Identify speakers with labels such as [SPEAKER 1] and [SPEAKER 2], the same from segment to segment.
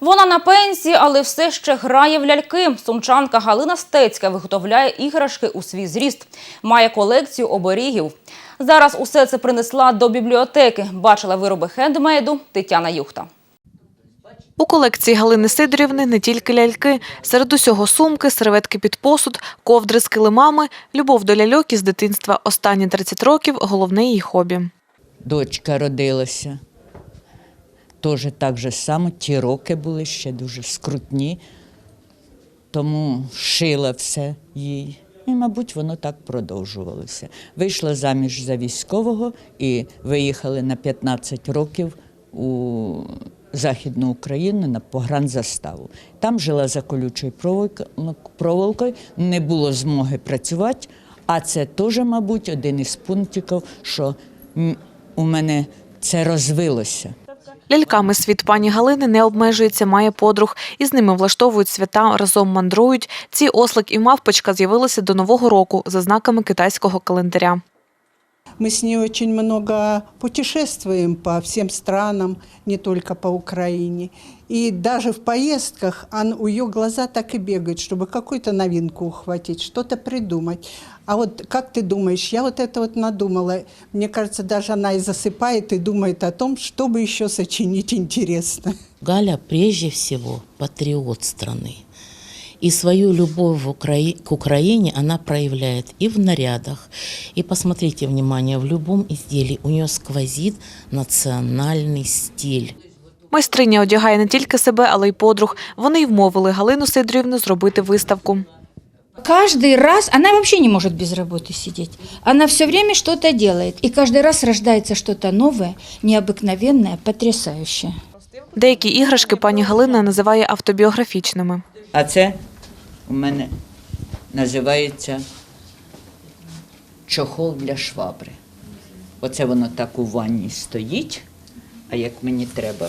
[SPEAKER 1] Вона на пенсії, але все ще грає в ляльки. Сумчанка Галина Стецька виготовляє іграшки у свій зріст. Має колекцію оберігів. Зараз усе це принесла до бібліотеки. Бачила вироби хендмейду Тетяна Юхта.
[SPEAKER 2] У колекції Галини Сидорівни не тільки ляльки. Серед усього сумки, серветки під посуд, ковдри з килимами, любов до ляльок із дитинства. Останні 30 років – головне її хобі.
[SPEAKER 3] дочка родилася. Теж так же само, ті роки були ще дуже скрутні, тому шила все їй. І, мабуть, воно так продовжувалося. Вийшла заміж за військового і виїхали на 15 років у Західну Україну на погранзаставу. Там жила за колючою проволокою, не було змоги працювати, а це теж, мабуть, один із пунктів, що у мене це розвилося.
[SPEAKER 2] Ляльками світ пані Галини не обмежується, має подруг. Із ними влаштовують свята, разом мандрують. Ці ослик і мавпочка з'явилися до Нового року за знаками китайського календаря.
[SPEAKER 4] Мы с ней очень много путешествуем по всем странам, не только по Украине. И даже в поездках он, у ее глаза так и бегают, чтобы какую-то новинку ухватить, что-то придумать. А вот как ты думаешь, я вот это вот надумала. Мне кажется, даже она и засыпает и думает о том, чтобы еще сочинить интересно.
[SPEAKER 5] Галя прежде всего патриот страны. И свою любовь в Украи- к Украине она проявляет и в нарядах. И посмотрите, внимание, в любом изделии у нее сквозит национальный стиль.
[SPEAKER 2] Майстриня одягає не тільки себе, але й подруг. Вони й вмовили Галину Сидорівну зробити виставку.
[SPEAKER 6] Каждый раз она вообще не может без работы сидеть. Она все время что-то делает. И каждый раз рождается что-то новое, необыкновенное, потрясающее.
[SPEAKER 2] Деякі іграшки пані Галина називає автобіографічними.
[SPEAKER 3] А це у мене називається чохол для швабри. Оце воно так у ванні стоїть, а як мені треба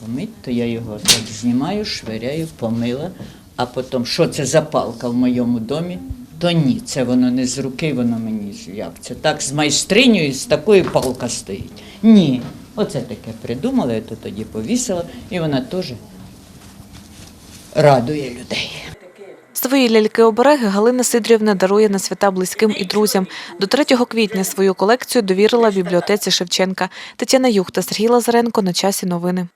[SPEAKER 3] помити, то я його так знімаю, швиряю, помила, а потім, що це за палка в моєму домі, то ні, це воно не з руки, воно мені як це так з майстринею, з такою палка стоїть. Ні, оце таке придумала, я то тоді повісила, і вона теж радує людей.
[SPEAKER 2] Свої ляльки-обереги Галина Сидрівна дарує на свята близьким і друзям. До 3 квітня свою колекцію довірила бібліотеці Шевченка. Тетяна Юхта, Сергій Лазаренко. На часі новини.